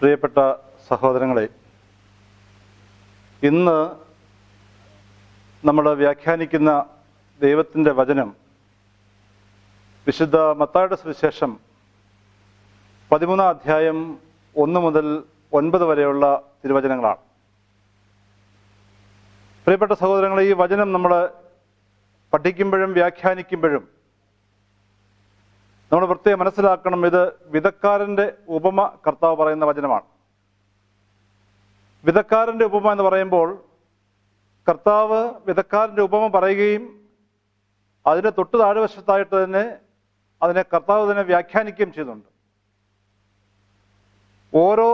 പ്രിയപ്പെട്ട സഹോദരങ്ങളെ ഇന്ന് നമ്മൾ വ്യാഖ്യാനിക്കുന്ന ദൈവത്തിന്റെ വചനം വിശുദ്ധ മത്തായുടെ സുവിശേഷം പതിമൂന്നാം അധ്യായം ഒന്ന് മുതൽ ഒൻപത് വരെയുള്ള തിരുവചനങ്ങളാണ്. പ്രിയപ്പെട്ട സഹോദരങ്ങളെ ഈ വചനം നമ്മൾ പഠിക്കുമ്പോഴും വ്യാഖ്യാനിക്കുമ്പോഴും നമ്മൾ പ്രത്യേകം മനസ്സിലാക്കണം ഇത് വിധക്കാരന്റെ ഉപമ കർത്താവ് പറയുന്ന വചനമാണ്. വിധക്കാരന്റെ ഉപമ എന്ന് പറയുമ്പോൾ കർത്താവ് വിധക്കാരന്റെ ഉപമ പറയുകയും അതിന്റെ തൊട്ട് താഴ്വശത്തായിട്ട് തന്നെ അതിനെ കർത്താവ് തന്നെ വ്യാഖ്യാനിക്കുകയും ചെയ്യുന്നുണ്ട്. ഓരോ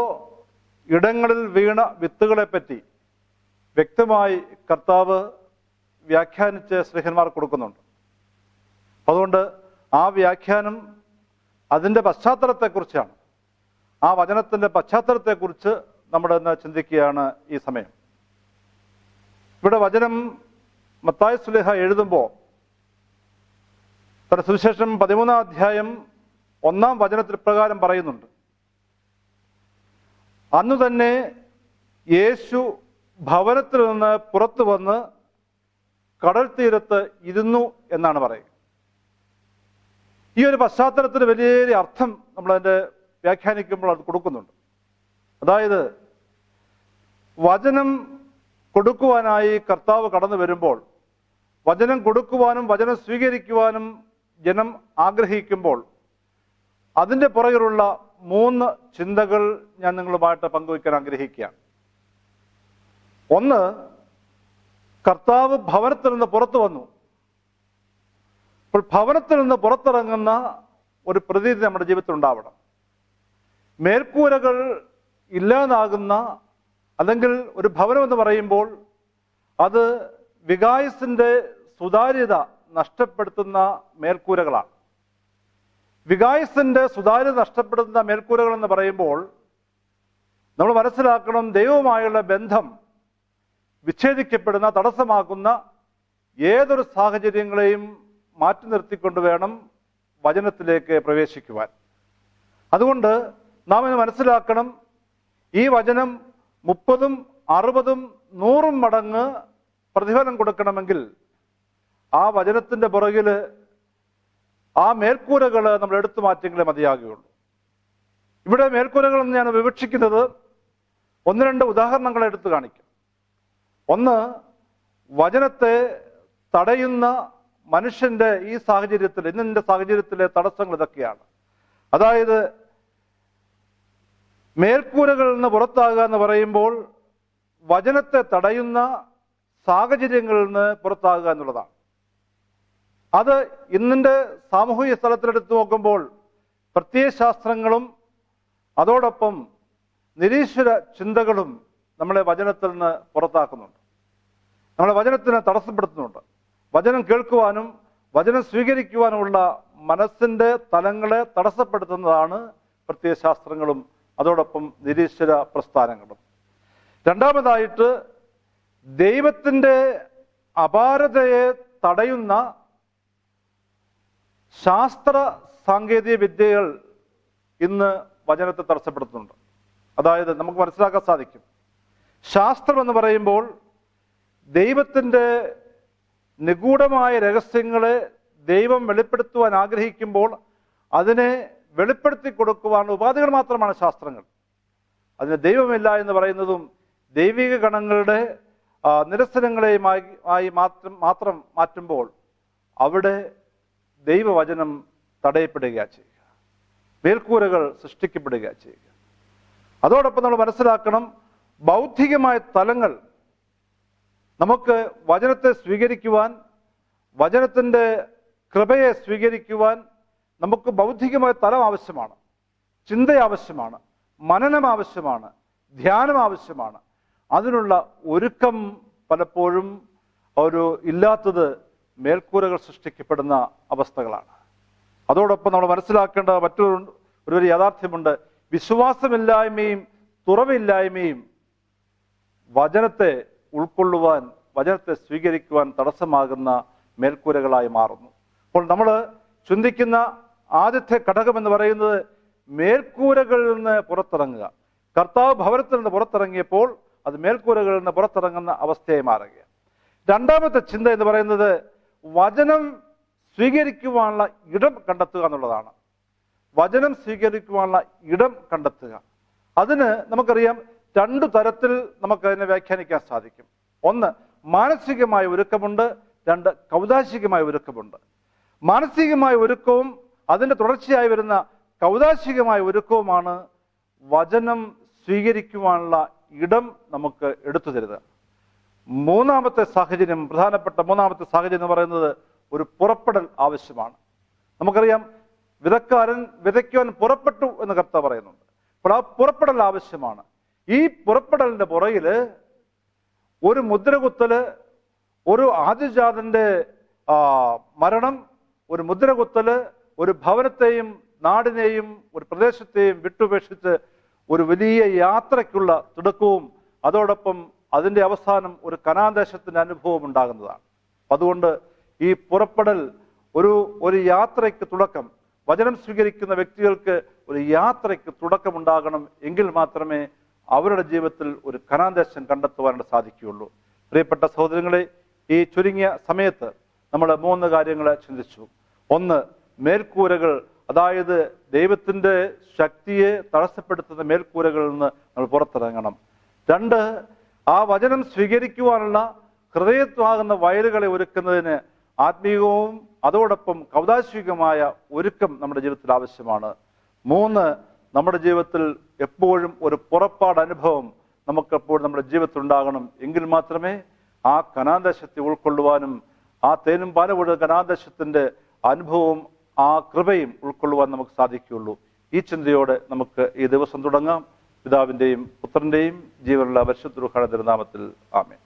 ഇടങ്ങളിൽ വീണ വിത്തുകളെ പറ്റി വ്യക്തമായി കർത്താവ് വ്യാഖ്യാനിച്ച് സ്നേഹന്മാർ കൊടുക്കുന്നുണ്ട്. അതുകൊണ്ട് ആ വ്യാഖ്യാനം അതിന്റെ പശ്ചാത്തലത്തെക്കുറിച്ചാണ്. ആ വചനത്തിന്റെ പശ്ചാത്തലത്തെക്കുറിച്ച് നമ്മൾ ഇന്ന് ചിന്തിക്കുകയാണ് ഈ സമയം. ഇവിടെ വചനം മത്തായ സുലേഹ എഴുതുമ്പോൾ തന്റെ സുവിശേഷം പതിമൂന്നാം അധ്യായം ഒന്നാം വചനത്തിൽ പ്രകാരം പറയുന്നുണ്ട്. അന്ന് തന്നെ യേശു ഭവനത്തിൽ നിന്ന് പുറത്തു വന്ന് കടൽ തീരത്ത് ഇരുന്നു എന്നാണ് പറയുക. ഈ ഒരു പശ്ചാത്തലത്തിന് വലിയ അർത്ഥം നമ്മൾ അതിന്റെ വ്യാഖ്യാനിക്കുമ്പോൾ അത് കൊടുക്കുന്നുണ്ട്. അതായത് വചനം കൊടുക്കുവാനായി കർത്താവ് കടന്നു വരുമ്പോൾ വചനം കൊടുക്കുവാനും വചനം സ്വീകരിക്കുവാനും ജനം ആഗ്രഹിക്കുമ്പോൾ അതിന്റെ പുറകിലുള്ള മൂന്ന് ചിന്തകൾ ഞാൻ നിങ്ങളുമായിട്ട് പങ്കുവയ്ക്കാൻ ആഗ്രഹിക്കുകയാണ്. ഒന്ന് കർത്താവ് ഭവനത്തിൽ നിന്ന് പുറത്തു വന്നു. അപ്പോൾ ഭവനത്തിൽ നിന്ന് പുറത്തിറങ്ങുന്ന ഒരു പ്രതീതി നമ്മുടെ ജീവിതത്തിൽ ഉണ്ടാവണം. മേൽക്കൂരകൾ ഇല്ലാതാകുന്ന അല്ലെങ്കിൽ ഒരു ഭവനം എന്ന് പറയുമ്പോൾ അത് വികായസിന്റെ സുതാര്യത നഷ്ടപ്പെടുത്തുന്ന മേൽക്കൂരകളാണ്. വികായസിന്റെ സുതാര്യത നഷ്ടപ്പെടുത്തുന്ന മേൽക്കൂരകൾ എന്ന് പറയുമ്പോൾ നമ്മൾ മനസ്സിലാക്കണം ദൈവവുമായുള്ള ബന്ധം വിച്ഛേദിക്കപ്പെടുന്ന തടസ്സമാക്കുന്ന ഏതൊരു സാഹചര്യങ്ങളെയും മാറ്റി നിർത്തിക്കൊണ്ട് വേണം വചനത്തിലേക്ക് പ്രവേശിക്കുവാൻ. അതുകൊണ്ട് നാം ഇത് മനസ്സിലാക്കണം ഈ വചനം മുപ്പതും അറുപതും നൂറും മടങ്ങ് പ്രതിഫലം കൊടുക്കണമെങ്കിൽ ആ വചനത്തിന്റെ പുറകിൽ ആ മേൽക്കൂരകൾ നമ്മൾ എടുത്തു മാറ്റിയെങ്കിലേ മതിയാകുകയുള്ളൂ. ഇവിടെ മേൽക്കൂരകൾ എന്ന് ഞാൻ വിവക്ഷിക്കുന്നത് ഒന്ന് രണ്ട് ഉദാഹരണങ്ങൾ എടുത്തു കാണിക്കും. ഒന്ന് വചനത്തെ തടയുന്ന മനുഷ്യന്റെ ഈ സാഹചര്യത്തിൽ ഇന്നിന്റെ സാഹചര്യത്തിലെ തടസ്സങ്ങൾ ഇതൊക്കെയാണ്. അതായത് മേൽക്കൂരകളിൽ നിന്ന് പുറത്താകുക എന്ന് പറയുമ്പോൾ വചനത്തെ തടയുന്ന സാഹചര്യങ്ങളിൽ നിന്ന് പുറത്താകുക എന്നുള്ളതാണ്. അത് ഇന്നിന്റെ സാമൂഹിക സ്ഥലത്തിലെടുത്ത് നോക്കുമ്പോൾ പ്രത്യയശാസ്ത്രങ്ങളും അതോടൊപ്പം നിരീശ്വര ചിന്തകളും നമ്മളെ വചനത്തിൽ നിന്ന് പുറത്താക്കുന്നുണ്ട്. നമ്മളെ വചനത്തിനെ തടസ്സപ്പെടുത്തുന്നുണ്ട്. വചനം കേൾക്കുവാനും വചനം സ്വീകരിക്കുവാനുമുള്ള മനസ്സിന്റെ തലങ്ങളെ തടസ്സപ്പെടുത്തുന്നതാണ് പ്രത്യയശാസ്ത്രങ്ങളും അതോടൊപ്പം നിരീശ്വര പ്രസ്ഥാനങ്ങളും. രണ്ടാമതായിട്ട് ദൈവത്തിന്റെ അപാരതയെ തടയുന്ന ശാസ്ത്ര സാങ്കേതിക വിദ്യകൾ ഇന്ന് വചനത്തെ തടസ്സപ്പെടുത്തുന്നുണ്ട്. അതായത് നമുക്ക് മനസ്സിലാക്കാൻ സാധിക്കും. ശാസ്ത്രം എന്ന് പറയുമ്പോൾ ദൈവത്തിന്റെ നിഗൂഢമായ രഹസ്യങ്ങളെ ദൈവം വെളിപ്പെടുത്തുവാൻ ആഗ്രഹിക്കുമ്പോൾ അതിനെ വെളിപ്പെടുത്തി കൊടുക്കുവാനുള്ള ഉപാധികൾ മാത്രമാണ് ശാസ്ത്രങ്ങൾ. അതിന് ദൈവമില്ല എന്ന് പറയുന്നതും ദൈവിക ഗണങ്ങളുടെ നിരസനങ്ങളെയുമായി ആയി മാത്രം മാത്രം മാറ്റുമ്പോൾ അവിടെ ദൈവവചനം തടയപ്പെടുകയാണ് ചെയ്യുക. മേൽക്കൂരകൾ സൃഷ്ടിക്കപ്പെടുകയാണ് ചെയ്യുക. അതോടൊപ്പം നമ്മൾ മനസ്സിലാക്കണം ബൗദ്ധികമായ തലങ്ങൾ നമുക്ക് വചനത്തെ സ്വീകരിക്കുവാൻ വചനത്തിന്റെ കൃപയെ സ്വീകരിക്കുവാൻ നമുക്ക് ബൗദ്ധികമായ തലം ആവശ്യമാണ് ചിന്ത ആവശ്യമാണ് മനനം ആവശ്യമാണ് ധ്യാനം ആവശ്യമാണ്. അതിനുള്ള ഒരുക്കം പലപ്പോഴും ഒരു ഇല്ലാത്തത് മേൽക്കൂരകൾ സൃഷ്ടിക്കപ്പെടുന്ന അവസ്ഥകളാണ്. അതോടൊപ്പം നമ്മൾ മനസ്സിലാക്കേണ്ട മറ്റൊരു ഒരു യാഥാർത്ഥ്യമുണ്ട്. വിശ്വാസമില്ലായ്മയും തുറവില്ലായ്മയും വചനത്തെ ഉൾക്കൊള്ളുവാൻ വചനത്തെ സ്വീകരിക്കുവാൻ തടസ്സമാകുന്ന മേൽക്കൂരകളായി മാറുന്നു. അപ്പോൾ നമ്മൾ ചിന്തിക്കുന്ന ആദ്യത്തെ എന്ന് പറയുന്നത് മേൽക്കൂരകളിൽ നിന്ന് പുറത്തിറങ്ങുക. കർത്താവ് ഭവനത്തിൽ നിന്ന് പുറത്തിറങ്ങിയപ്പോൾ അത് മേൽക്കൂരകളിൽ നിന്ന് പുറത്തിറങ്ങുന്ന അവസ്ഥയായി മാറുക രണ്ടാമത്തെ ചിന്ത എന്ന് പറയുന്നത് വചനം സ്വീകരിക്കുവാനുള്ള ഇടം കണ്ടെത്തുക എന്നുള്ളതാണ്. വചനം സ്വീകരിക്കുവാനുള്ള ഇടം കണ്ടെത്തുക. അതിന് നമുക്കറിയാം രണ്ടു തരത്തിൽ നമുക്ക് അതിനെ വ്യാഖ്യാനിക്കാൻ സാധിക്കും. ഒന്ന് മാനസികമായ ഒരുക്കമുണ്ട്. രണ്ട് കൗതാശികമായ ഒരുക്കമുണ്ട്. മാനസികമായ ഒരുക്കവും അതിന്റെ തുടർച്ചയായി വരുന്ന കൗതാശികമായ ഒരുക്കവുമാണ് വചനം സ്വീകരിക്കുവാനുള്ള ഇടം നമുക്ക് എടുത്തു തരുന്നത്. മൂന്നാമത്തെ സാഹചര്യം പ്രധാനപ്പെട്ട മൂന്നാമത്തെ സാഹചര്യം എന്ന് പറയുന്നത് ഒരു പുറപ്പെടൽ ആവശ്യമാണ്. നമുക്കറിയാം വിതക്കാരൻ വിതയ്ക്കുവാൻ പുറപ്പെട്ടു എന്ന് കർത്താവ് പറയുന്നുണ്ട്. അപ്പോൾ ആ പുറപ്പെടൽ ആവശ്യമാണ്. ഈ പുറപ്പെടലിന്റെ പുറയിൽ ഒരു മുദ്രകുത്തൽ ഒരു ആദിജാതന്റെ മരണം ഒരു മുദ്രകുത്തൽ ഒരു ഭവനത്തെയും നാടിനെയും ഒരു പ്രദേശത്തെയും വിട്ടുപേക്ഷിച്ച് ഒരു വലിയ യാത്രയ്ക്കുള്ള തുടക്കവും അതോടൊപ്പം അതിന്റെ അവസാനം ഒരു കനാദേശത്തിന്റെ അനുഭവം ഉണ്ടാകുന്നതാണ്. അതുകൊണ്ട് ഈ പുറപ്പെടൽ ഒരു ഒരു യാത്രയ്ക്ക് തുടക്കം വചനം സ്വീകരിക്കുന്ന വ്യക്തികൾക്ക് ഒരു യാത്രയ്ക്ക് തുടക്കമുണ്ടാകണം എങ്കിൽ മാത്രമേ അവരുടെ ജീവിതത്തിൽ ഒരു കനാദേശം കണ്ടെത്തുവാനായിട്ട് സാധിക്കുകയുള്ളൂ. പ്രിയപ്പെട്ട സഹോദരങ്ങളെ ഈ ചുരുങ്ങിയ സമയത്ത് നമ്മൾ മൂന്ന് കാര്യങ്ങൾ ചിന്തിച്ചു. ഒന്ന് മേൽക്കൂരകൾ അതായത് ദൈവത്തിന്റെ ശക്തിയെ തടസ്സപ്പെടുത്തുന്ന മേൽക്കൂരകളിൽ നിന്ന് നമ്മൾ പുറത്തിറങ്ങണം. രണ്ട് ആ വചനം സ്വീകരിക്കുവാനുള്ള ഹൃദയത്വാകുന്ന വയലുകളെ ഒരുക്കുന്നതിന് ആത്മീയവും അതോടൊപ്പം കൗതാശികമായ ഒരുക്കം നമ്മുടെ ജീവിതത്തിൽ ആവശ്യമാണ്. മൂന്ന് നമ്മുടെ ജീവിതത്തിൽ എപ്പോഴും ഒരു പുറപ്പാട് അനുഭവം നമുക്കെപ്പോഴും നമ്മുടെ ജീവിതത്തിൽ ഉണ്ടാകണം എങ്കിൽ മാത്രമേ ആ കനാദേശത്തെ ഉൾക്കൊള്ളുവാനും ആ തേനും പാലപുഴ കനാന്തശത്തിന്റെ അനുഭവവും ആ കൃപയും ഉൾക്കൊള്ളുവാൻ നമുക്ക് സാധിക്കുകയുള്ളൂ. ഈ ചിന്തയോടെ നമുക്ക് ഈ ദിവസം തുടങ്ങാം. പിതാവിന്റെയും പുത്രന്റെയും ജീവനുള്ള പരിശുദ്ധ തിരുനാമത്തിൽ ആമേ